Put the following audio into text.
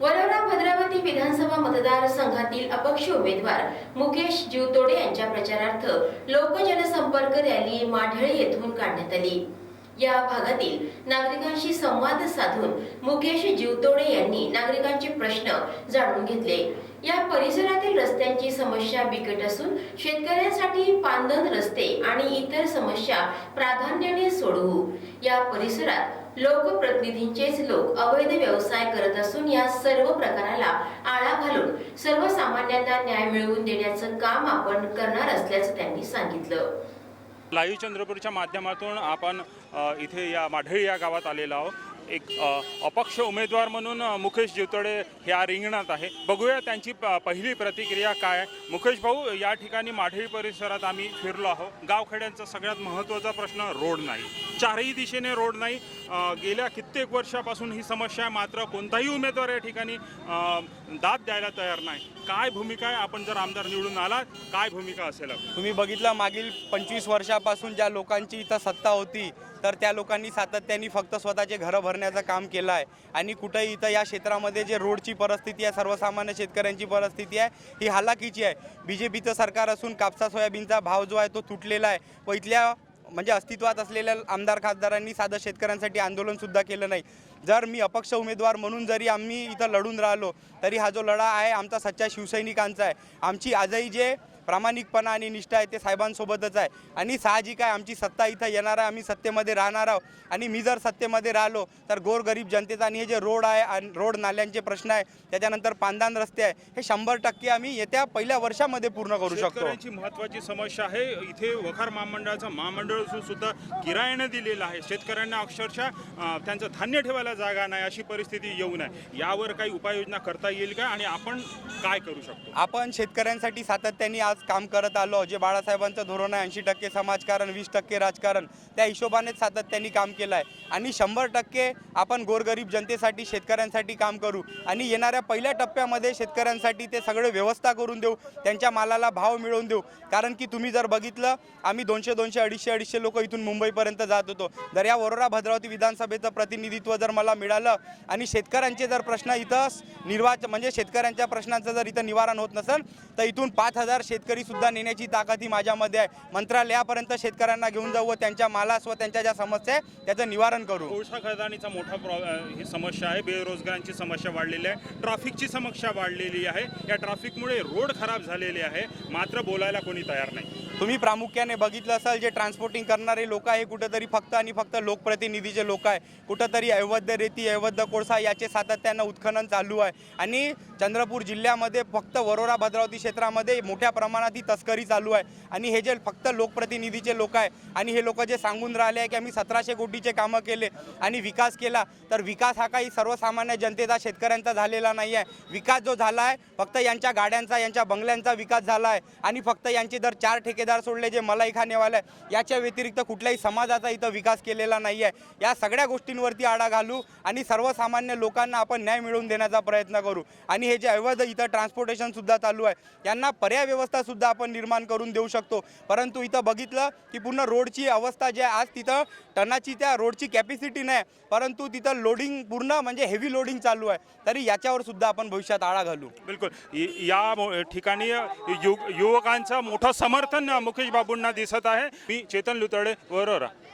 वरोरा भद्रावती विधानसभा मतदारसंघातील अपक्ष उमेदवार मुकेश जीवतोडे यांच्या प्रचारार्थ लोकजनसंपर्क रॅली माढळे येथून काढण्यात आली. या भागातील नागरिकांशी संवाद साधून मुकेश जीवतोडे यांनी नागरिकांचे प्रश्न जाणून घेतले. या परिसरातील रस्त्यांची समस्या बिकट असून शेतकऱ्यांसाठी पानधन रस्ते आणि इतर समस्या प्राधान्याने सोडवू. या परिसरात लोकप्रतिनिधींचेच लोक अवैध व्यवसाय करत असून या सर्व प्रकाराला आळा घालून सर्वसामान्यांना न्याय मिळवून देण्याचं काम आपण करणार असल्याचं त्यांनी सांगितलं. लाईव्ह चंद्रपूरच्या माध्यमातून आपण इथे या माढळी या गावात आलेलो आहोत. एक अपक्ष उमेदवार म्हणून मुकेश जिवतडे ह्या रिंगणात आहे. बघूया त्यांची प- पहिली प्रतिक्रिया काय मुकेश भाऊ या ठिकाणी माढळी परिसरात आम्ही फिरलो आहोत. गावखेड्यांचा सगळ्यात महत्त्वाचा प्रश्न रोड नाही. चारही दिशेने रोड नाही. गेल्या कित्येक वर्षापासून ही समस्या आहे. मात्र कोणताही उमेदवार या ठिकाणी दाद द्यायला तयार नाही. काय भूमिका आहे? आपण जर आमदार निवडून आला काय भूमिका असेल तुम्ही बघितलं मागील पंचवीस वर्षापासून ज्या लोकांची इथं सत्ता होती तर त्या लोकांनी सातत्याने फक्त स्वतःचे घरं भरण्याचं काम केलं आहे. आणि कुठंही इथं या क्षेत्रामध्ये जे रोडची परिस्थिती आहे सर्वसामान्य शेतकऱ्यांची परिस्थिती आहे ही हालाकीची आहे. बी जे पीचं सरकार असून कापसा सोयाबीनचा भाव जो आहे तो तुटलेला आहे. व इथल्या म्हणजे अस्तित्वात असलेल्या आमदार खासदारांनी साधं शेतकऱ्यांसाठी आंदोलनसुद्धा केलं नाही. जर मी अपक्ष उमेदवार म्हणून जरी आम्ही इथं लढून राहिलो तरी हा जो लढा आहे आमचा सच्चा शिवसैनिकांचा आहे. आमची आजही जे प्रामाणिकपणा आणि निष्ठा आहे ते साहेबांसोबतच आहे. आणि साहजिक आहे आमची सत्ता इथं येणार आहे आम्ही सत्तेमध्ये राहणार आहोत. आणि मी जर सत्तेमध्ये राहिलो तर गोरगरीब जनतेचा आणि हे जे रोड आहे आणि रोड नाल्यांचे प्रश्न आहे त्याच्यानंतर पांदान रस्ते आहे हे शंभर टक्के आम्ही येत्या पहिल्या वर्षामध्ये पूर्ण करू शकतो. महत्वाची समस्या आहे. इथे वखार महामंडळाचं महामंडळ सुद्धा किरायाने दिलेलं आहे. शेतकऱ्यांना अक्षरशः त्यांचं धान्य ठेवायला जागा नाही अशी परिस्थिती येऊ नये. यावर काही उपाययोजना करता येईल का? आणि आपण काय करू शकतो? आपण शेतकऱ्यांसाठी सातत्याने आज काम करत आलो. जे बाळासाहेबांचं धोरण आहे ऐंशी टक्के समाजकारण वीस टक्के राजकारण त्या हिशोबानेच सातत्याने काम केलं आहे. आणि शंभर टक्के आपण गोरगरीब जनतेसाठी शेतकऱ्यांसाठी काम करू. आणि येणाऱ्या पहिल्या टप्प्यामध्ये शेतकऱ्यांसाठी ते सगळे व्यवस्था करून देऊ त्यांच्या मालाला भाव मिळवून देऊ. कारण की तुम्ही जर बघितलं आम्ही दोनशे दोनशे अडीचशे अडीचशे लोक इथून मुंबईपर्यंत जात होतो. जर या वरोरा भद्रावती विधानसभेचं प्रतिनिधित्व जर मला मिळालं आणि शेतकऱ्यांचे जर प्रश्न इथं निर्वाच म्हणजे शेतकऱ्यांच्या प्रश्नांचं जर इथं निवारण होत नसेल तर इथून पाच हजार सुद्धा नेण्याची ताकद ही माझ्यामध्ये आहे. मंत्रालयापर्यंत शेतकऱ्यांना घेऊन जाऊ व त्यांच्या मालास व त्यांच्या ज्या समस्या आहे त्याचं निवारण करू. कोळसा खदानीचा मोठा प्रॉ ही समस्या आहे. बेरोजगारांची समस्या वाढलेली आहे. ट्रॅफिकची समस्या वाढलेली आहे. या ट्रॅफिकमुळे रोड खराब झालेले आहे. मात्र बोलायला कोणी तयार नाही. तुम्ही प्रामुख्याने बघितलं असाल जे ट्रान्सपोर्टिंग करणारे लोक आहे कुठंतरी फक्त आणि फक्त लोकप्रतिनिधीचे लोक आहे कुठंतरी अवैध रेती अयोध्य कोळसा याचे सातत्यानं उत्खनन चालू आहे. आणि चंद्रपूर जिल्ह्यामध्ये फक्त वरोरा भद्रावती क्षेत्रामध्ये मोठ्या प्रमाणात ही तस्करी चालू आहे. आणि हे जे फक्त लोकप्रतिनिधीचे लोक आहे आणि हे लोक जे सांगून राहिले आहे की आम्ही सतराशे कोटीचे कामं केले आणि विकास केला तर विकास हा काही सर्वसामान्य जनतेचा शेतकऱ्यांचा झालेला नाही आहे. विकास जो झाला आहे फक्त यांच्या गाड्यांचा यांच्या बंगल्यांचा विकास झाला आहे. आणि फक्त यांचे जर चार ठेकेदार सोडले जे मलाई खानेवाले आहे याच्या व्यतिरिक्त कुठल्याही समाजाचा इथं विकास केलेला नाही आहे या सगळ्या गोष्टींवरती आळा घालू आणि सर्वसामान्य लोकांना आपण न्याय मिळवून देण्याचा प्रयत्न करू. आणि हे जे अवैध इथं ट्रान्सपोर्टेशनसुद्धा चालू आहे यांना पर्याय व्यवस्थासुद्धा आपण निर्माण करून देऊ शकतो. परंतु इथं बघितलं की पूर्ण रोडची अवस्था जी आहे आज तिथं टनाची त्या रोडची कॅपॅसिटी नाही. परंतु तिथं लोडिंग पूर्ण म्हणजे हेवी लोडिंग चालू आहे. तरी याच्यावर सुद्धा आपण भविष्यात आळा घालू. बिलकुल. या ठिकाणी युवकांचं मोठं समर्थन मुकेश बाबूंना दिसत आहे. मी चेतन लुतडे वरोरा.